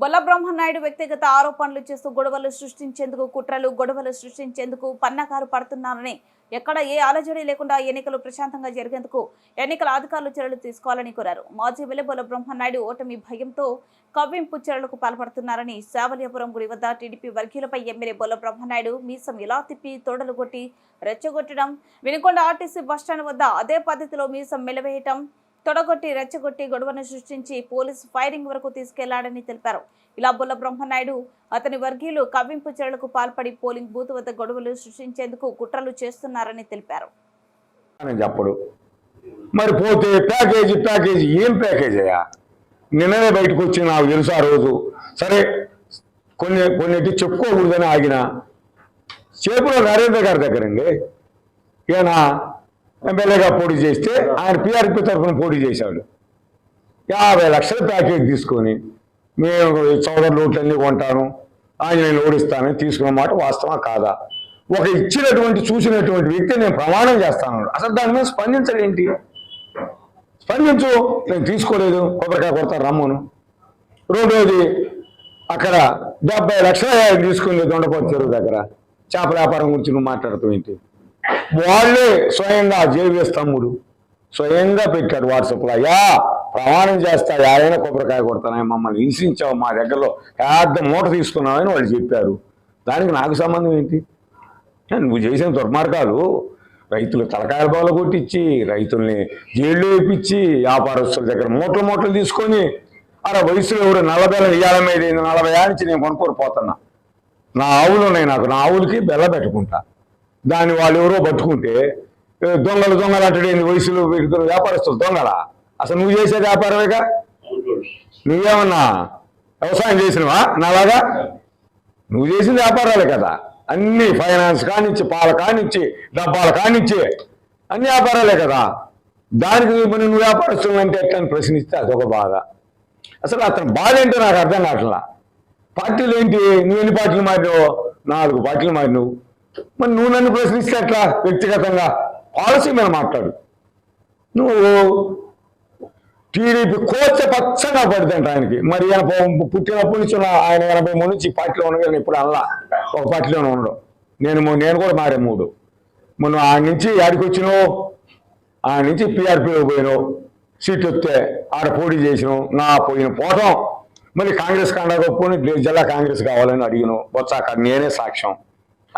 వ్యక్తిగత ఆరోపణలు చేస్తూ గొడవలు సృష్టించేందుకు కుట్రలు గొడవలు సృష్టించేందుకు పన్నకారు పడుతున్నారని ఎక్కడ ఏ అలజడి లేకుండా ఎన్నికలు ప్రశాంతంగా జరిగేందుకు ఎన్నికల అధికారులు చర్యలు తీసుకోవాలని కోరారు. మాజీ వెలుబోల బ్రహ్మనాయుడు ఓటమి భయంతో కవ్వింపు చర్యలకు పాల్పడుతున్నారని శావల్యపురం గుడి వద్ద టీడీపీ వర్గీయులపై ఎమ్మెల్యే బొల్ల బ్రహ్మనాయుడు మీసం ఇలా తిప్పి తోడలు కొట్టి రెచ్చగొట్టడం వినుకొండ ఆర్టీసీ బస్టాండ్ వద్ద అదే పద్ధతిలో మీసం మెలవేయటం తొడగొట్టి రెచ్చగొట్టి గొడవను సృష్టించి పోలీసు ఫైరింగ్ వరకు తీసుకెళ్ళాడని తెలిపారు. ఇలా బొల్ల బ్రహ్మనాయుడు అతని వర్గీయులు కవ్వింపు చర్యలకు పాల్పడి పోలింగ్ బూత్ వద్ద గొడవలు సృష్టించేందుకు కుట్రలు చేస్తున్నారని తెలిపారు. చెప్పడు. మరి పోతే ప్యాకేజీ ప్యాకేజీ ఏం ప్యాకేజీ అయ్యా? నిన్ననే బయటకు వచ్చి నాకు తెలుసు ఆ రోజు. సరే కొన్ని కొన్నిటి చెప్పుకోకూడదని ఆగిన. చేపులో నరేంద్ర గారి దగ్గరండి ఈయన ఎమ్మెల్యేగా పోటీ చేస్తే ఆయన పిఆర్పి తరఫున పోటీ చేశాడు. యాభై లక్షల ప్యాకేజ్ తీసుకొని మేము చౌదరి లోట్లన్నీ కొంటాను ఆంజనేయులు ఓడిస్తానని తీసుకున్న మాట వాస్తవా కాదా? ఒక ఇచ్చినటువంటి చూసినటువంటి వ్యక్తి నేను ప్రమాణం చేస్తాను. అసలు దాని మీద స్పందించడు ఏంటి? స్పందించు. నేను తీసుకోలేదు. కొబ్బరికాయ కొడతాను రమ్మను. రెండోది అక్కడ డెబ్బై లక్షల తీసుకుని తీసుకుంది దొండపోతు చెరువు దగ్గర చేపల వ్యాపారం గురించి నువ్వు మాట్లాడుతూ ఏంటి? వాళ్ళే స్వయంగా జేవిఎస్ తమ్ముడు స్వయంగా పెట్టాడు వాట్సాప్లో అయ్యా ప్రమాణం చేస్తా ఆయన కొబ్బరికాయ కొడతానే మమ్మల్ని హింసించావు మా దగ్గరలో పెద్ద మూట తీసుకున్నామని వాళ్ళు చెప్పారు. దానికి నాకు సంబంధం ఏంటి? నువ్వు చేసిన దుర్మార్గాలు రైతులు తలకాయల బాల కొట్టించి రైతుల్ని జైళ్ళు వేపించి వ్యాపారస్తుల దగ్గర మూటలు మూటలు తీసుకొని అరే వయసులో ఎవరు నలభై ఇయ్యాల మీద నలభై నుంచి నేను కొనుక్కోరు పోతున్నా. నా ఆవులు ఉన్నాయి నాకు నా ఆవులకి బెల్ల పెట్టుకుంటా. దాన్ని వాళ్ళు ఎవరో పట్టుకుంటే దొంగలు దొంగలు అంటాడు వయసులో వ్యాపారస్తులు దొంగల? అసలు నువ్వు చేసే వ్యాపారమేగా నువ్వేమన్నా వ్యవసాయం చేసినవా? నాలాగా? నువ్వు చేసిన వ్యాపారాలే కదా. అన్ని ఫైనాన్స్ కానిచ్చి పాల కానిచ్చి డబ్బాలు కానిచ్చి అన్ని వ్యాపారాలే కదా. దానికి మరి నువ్వు వ్యాపారస్తులు అంటే ఎట్లా అని ప్రశ్నిస్తే అదొక బాధ. అసలు అతని బాధ ఏంటో నాకు అర్థం కావట్లా. పార్టీలు ఏంటి? నువ్వు ఎన్ని పార్టీలు మారినావు? నాలుగు పార్టీలు మారినావు. మరి నువ్వు నన్ను ప్రశ్నిస్తే అట్లా వ్యక్తిగతంగా. పాలసీ మీద మాట్లాడు. నువ్వు టీడీపీ కోచ పచ్చగా పడుతుంట ఆయనకి. మరి ఈయన పో- పుట్టినప్పటి నుంచి ఆయన ఎనభై మూడు నుంచి పార్టీలో ఉండగా ఇప్పుడు అల్లా ఒక పార్టీలోనే ఉండడం నేను నేను కూడా మారే మూడు. మొన్న ఆయన నుంచి ఆడికి వచ్చినావు ఆయన నుంచి పీఆర్పీలో పోయినావు సీట్ వస్తే ఆడ పోటీ చేసినావు నా పోయిన పోవటం మళ్ళీ కాంగ్రెస్ కాండా ఒప్పుకొని జిల్లా కాంగ్రెస్ కావాలని అడిగినావు. వచ్చాక నేనే సాక్ష్యం.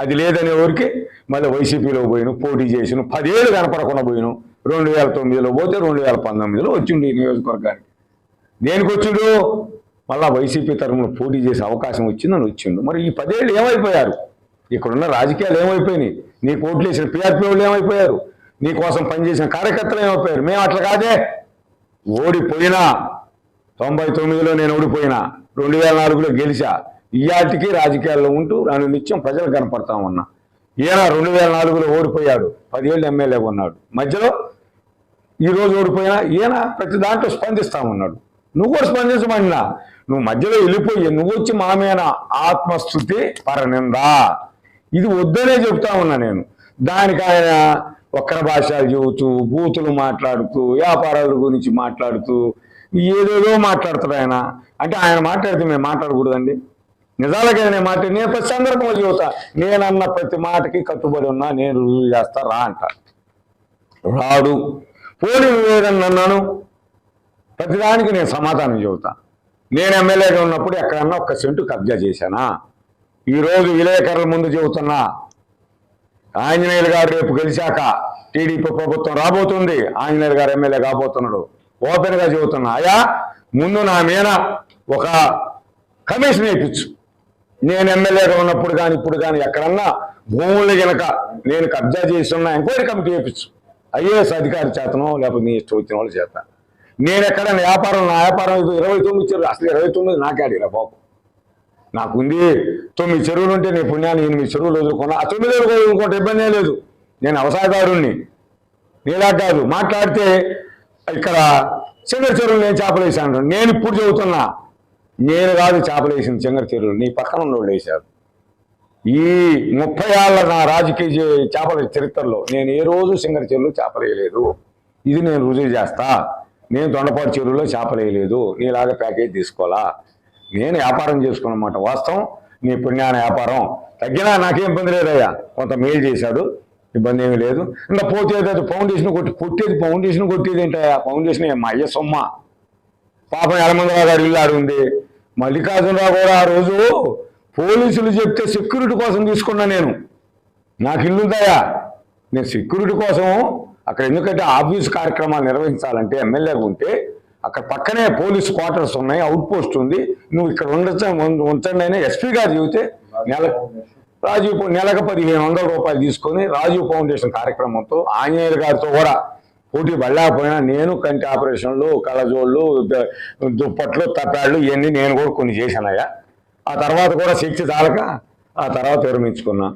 అది లేదనే ఊరికి మళ్ళీ వైసీపీలో పోయిను పోటీ చేసిన పదేళ్ళు కనపడకుండా పోయిను. రెండు వేల తొమ్మిదిలో పోతే రెండు వేల పంతొమ్మిదిలో వచ్చిండు ఈ నియోజకవర్గానికి. దేనికి వచ్చిండు? మళ్ళీ వైసీపీ తరఫున పోటీ చేసే అవకాశం వచ్చిందని వచ్చిండు. మరి ఈ పదేళ్ళు ఏమైపోయారు? ఇక్కడున్న రాజకీయాలు ఏమైపోయినాయి? నీ ఓట్లు వేసిన పీఆర్పీ వాళ్ళు ఏమైపోయారు? నీ కోసం పనిచేసిన కార్యకర్తలు ఏమైపోయారు? మేము అట్లా కాదే. ఓడిపోయినా తొంభై తొమ్మిదిలో నేను ఓడిపోయినా రెండు వేల నాలుగులో గెలిచా ఇయాటికి రాజకీయాల్లో ఉంటూ నన్ను నిత్యం ప్రజలు కనపడతా ఉన్నా. ఈయన రెండు వేల నాలుగులో ఓడిపోయాడు. పదివేలు ఎమ్మెల్యే ఉన్నాడు మధ్యలో ఈరోజు ఓడిపోయినా ఈయన ప్రతి దాంట్లో స్పందిస్తా ఉన్నాడు. నువ్వు కూడా స్పందించమన్నా నువ్వు మధ్యలో వెళ్ళిపోయి నువ్వు వచ్చి మా మీద ఆత్మస్థుతి పరనిందా? ఇది వద్దనే చెప్తా ఉన్నా నేను. దానికి ఆయన వక్ర భాషలు చెబుతూ బూతులు మాట్లాడుతూ వ్యాపారాల గురించి మాట్లాడుతూ ఏదేదో మాట్లాడుతాడు ఆయన. అంటే ఆయన మాట్లాడితే మేము మాట్లాడకూడదండి. నిజాలకే నేను మాట నేను ప్రతి సందర్భంలో చెబుతా నేనన్న ప్రతి మాటకి కట్టుబడి ఉన్నా నేను రుజువు చేస్తా రా అంట. రాడు. పోనీ లేదని అన్నాను ప్రతిదానికి నేను సమాధానం చెబుతా. నేను ఎమ్మెల్యేగా ఉన్నప్పుడు ఎక్కడన్నా ఒక్క సెంటు కబ్జా చేశానా? ఈరోజు విలేకరుల ముందు చెబుతున్నా. ఆంజనేయులు గారు రేపు గెలిచాక టీడీపీ ప్రభుత్వం రాబోతుంది. ఆంజనేయులు గారు ఎమ్మెల్యే కాబోతున్నాడు. ఓపెన్గా చెబుతున్నా. అయ్యా ముందు నా మీద ఒక కమిషన్ వేయించు. నేను ఎమ్మెల్యేగా ఉన్నప్పుడు కానీ ఇప్పుడు కానీ ఎక్కడన్నా భూములు గనక నేను కబ్జా చేసి ఉన్న ఎంక్వైరీ కమిటీ వేయించు ఐఏఎస్ అధికారి చేతనో లేకపోతే మీ ఇష్టం వచ్చిన వాళ్ళు చేత. నేను ఎక్కడన్నా వ్యాపారం నా వ్యాపారం ఇరవై తొమ్మిది చెరువులు అసలు ఇరవై తొమ్మిది నాకాడిరా బాబు. నాకుంది తొమ్మిది చెరువులు ఉంటే నీ పుణ్యాన్ని ఎనిమిది చెరువులు వదులుకున్నా. ఆ తొమ్మిది వదులుకుంటే ఇబ్బంది లేదు. నేను వ్యవసాయదారుణ్ణి నీలా కాదు. మాట్లాడితే ఇక్కడ చిన్న చెరువులు నేను చేపలు వేసాను నేను ఇప్పుడు చెబుతున్నా. నేను కాదు చేపలు వేసింది సింగర్ చెరువులు నీ పక్కన ఉన్నోళ్ళు వేశారు. ఈ ముప్పై ఏళ్ళ నా రాజకీయ చేపల చరిత్రలో నేను ఏ రోజు సింగర్ చెరువులు చేపలు వేయలేదు. ఇది నేను రుజువు చేస్తా. నేను దొండపాటు చెరువులో చేపలు వేయలేదు. నీలాగా ప్యాకేజ్ తీసుకోవాలా? నేను వ్యాపారం చేసుకున్నమాట వాస్తవం. నీ పుణ్యాన వ్యాపారం. తగ్గినా నాకేం ఇబ్బంది లేదయ్యా. కొంత మేలు చేశాడు. ఇబ్బంది ఏమీ లేదు. ఇంకా పోతే అది ఫౌండేషన్ కొట్టి కొట్టేది ఫౌండేషన్ కొట్టేది ఏంటయ్యా? ఫౌండేషన్ మా అయ్య సొమ్మ. పాపం ఎలమందరావు గారు ఇల్లు ఆడు ఉంది మల్లికార్జునరావు కూడా ఆ రోజు పోలీసులు చెప్తే సెక్యూరిటీ కోసం తీసుకున్నా నేను. నాకు ఇల్లు ఉందాయా నేను సెక్యూరిటీ కోసం అక్కడ ఎందుకంటే ఆఫీస్ కార్యక్రమాలు నిర్వహించాలంటే ఎమ్మెల్యేగా ఉంటే అక్కడ పక్కనే పోలీస్ క్వార్టర్స్ ఉన్నాయి అవుట్ పోస్ట్ ఉంది. నువ్వు ఇక్కడ ఉండొచ్చా ఉంచండి అని ఎస్పీ గారు చెబితే నెల రాజీవ్ నెలకు పదిహేను వందల రూపాయలు తీసుకొని రాజీవ్ ఫౌండేషన్ కార్యక్రమంతో ఆంజనేయులు గారితో కూడా పోటీ పడలేకపోయినా నేను కంటి ఆపరేషన్లు కళ్ళజోళ్ళు దుప్పట్లు తప్పాళ్ళు ఇవన్నీ నేను కూడా కొన్ని చేశానయ్యా. ఆ తర్వాత కూడా శక్తి చాలక ఆ తర్వాత విరమించుకున్నా.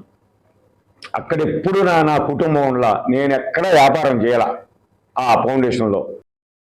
అక్కడెప్పుడు నా నా కుటుంబంలో నేను ఎక్కడ వ్యాపారం చేయాల ఆ ఫౌండేషన్లో.